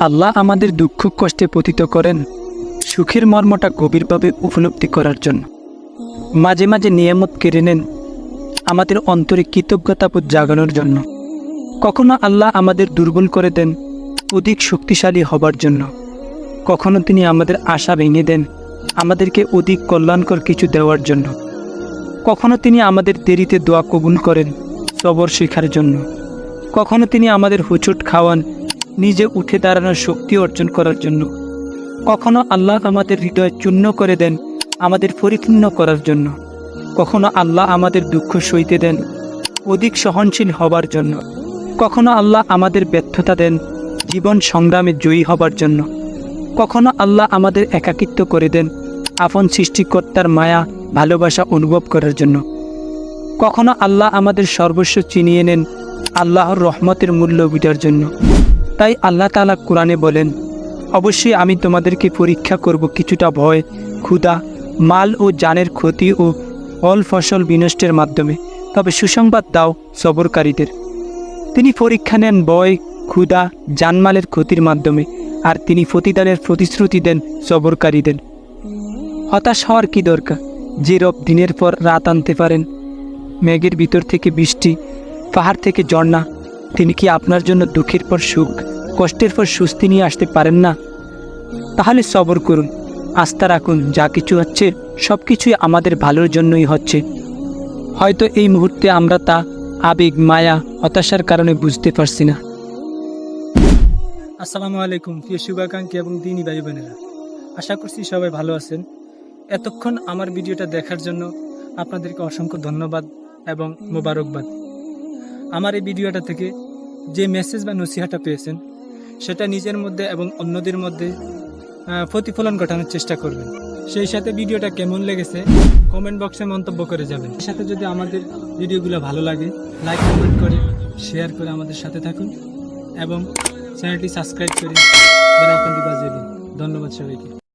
আল্লাহ আমাদের দুঃখ কষ্টে পতিত করেন, সুখের মর্মটা গভীরভাবে উপলব্ধি করার জন্য। মাঝে মাঝে নিয়ামত কেড়ে নেন, আমাদের অন্তরে কৃতজ্ঞতাবোধ জাগানোর জন্য। কখনো আল্লাহ আমাদের দুর্বল করে দেন, অধিক শক্তিশালী হবার জন্য। কখনো তিনি আমাদের আশা ভেঙে দেন, আমাদেরকে অধিক কল্যাণকর কিছু দেওয়ার জন্য। কখনো তিনি আমাদের দেরিতে দোয়া কবুল করেন, সবর শেখার জন্য। কখনো তিনি আমাদের হুচুট খাওয়ান নিজে উঠে দাঁড়ানোর শক্তি অর্জন করার জন্য। কখনো আল্লাহ আমাদের হৃদয় চূর্ণ করে দেন আমাদের পরিপূর্ণ করার জন্য। কখনো আল্লাহ আমাদের দুঃখ সইতে দেন অধিক সহনশীল হবার জন্য। কখনো আল্লাহ আমাদের ব্যর্থতা দেন জীবন সংগ্রামে জয়ী হবার জন্য। কখনো আল্লাহ আমাদের একাকিত্ব করে দেন আপন সৃষ্টিকর্তার মায়া, ভালোবাসা অনুভব করার জন্য। কখনো আল্লাহ আমাদের সর্বস্ব চিনিয়ে নেন আল্লাহর রহমতের মূল্য বুঝার জন্য। তাই আল্লাহ তাআলা কোরআনে বলেন, অবশ্যই আমি তোমাদেরকে পরীক্ষা করব কিছুটা ভয়, ক্ষুধা, মাল ও জানের ক্ষতি ও ফল ফসল বিনষ্টের মাধ্যমে। তবে সুসংবাদ দাও সবরকারীদের। তিনি পরীক্ষা নেন বয় ক্ষুধা, জানমালের ক্ষতির মাধ্যমে, আর তিনি প্রতিদানের প্রতিশ্রুতি দেন সবরকারীদের। হতাশ হওয়ার কি দরকার? যে রব দিনের পর রাত আনতে পারেন। মেঘের ভিতর থেকে বৃষ্টি, পাহাড় থেকে ঝর্ণা তিনি কি আপনার জন্য দুঃখের পর সুখ, কষ্টের পর সুস্থি নিয়ে আসতে পারেন না? তাহলে সবর করুন, আস্থা রাখুন, যা কিছু হচ্ছে সব কিছুই আমাদের ভালোর জন্যই হচ্ছে। হয়তো এই মুহূর্তে আমরা তা আবেগ, মায়া, হতাশার কারণে বুঝতে পারছি না। আসসালামু আলাইকুম, প্রিয় শুভাকাঙ্ক্ষী এবং দিনী ভাই বোনেরা আশা করছি সবাই ভালো আছেন। এতক্ষণ আমার ভিডিওটা দেখার জন্য আপনাদেরকে অসংখ্য ধন্যবাদ এবং মোবারকবাদ। আমার এই ভিডিওটা থেকে যে মেসেজ বা নসিহাটা পেয়েছেন, সেটা নিজের মধ্যে এবং অন্যদের মধ্যে প্রতিফলন ঘটানোর চেষ্টা করবেন। সেই সাথে ভিডিওটা কেমন লেগেছে কমেন্ট বক্সে মন্তব্য করে যাবেন। সাথে যদি আমাদের ভিডিওগুলো ভালো লাগে লাইক কমেন্ট করে শেয়ার করে আমাদের সাথে থাকুন এবং চ্যানেলটি সাবস্ক্রাইব করে বেল আইকনটি বাজিয়ে দিন। ধন্যবাদ সবাইকে।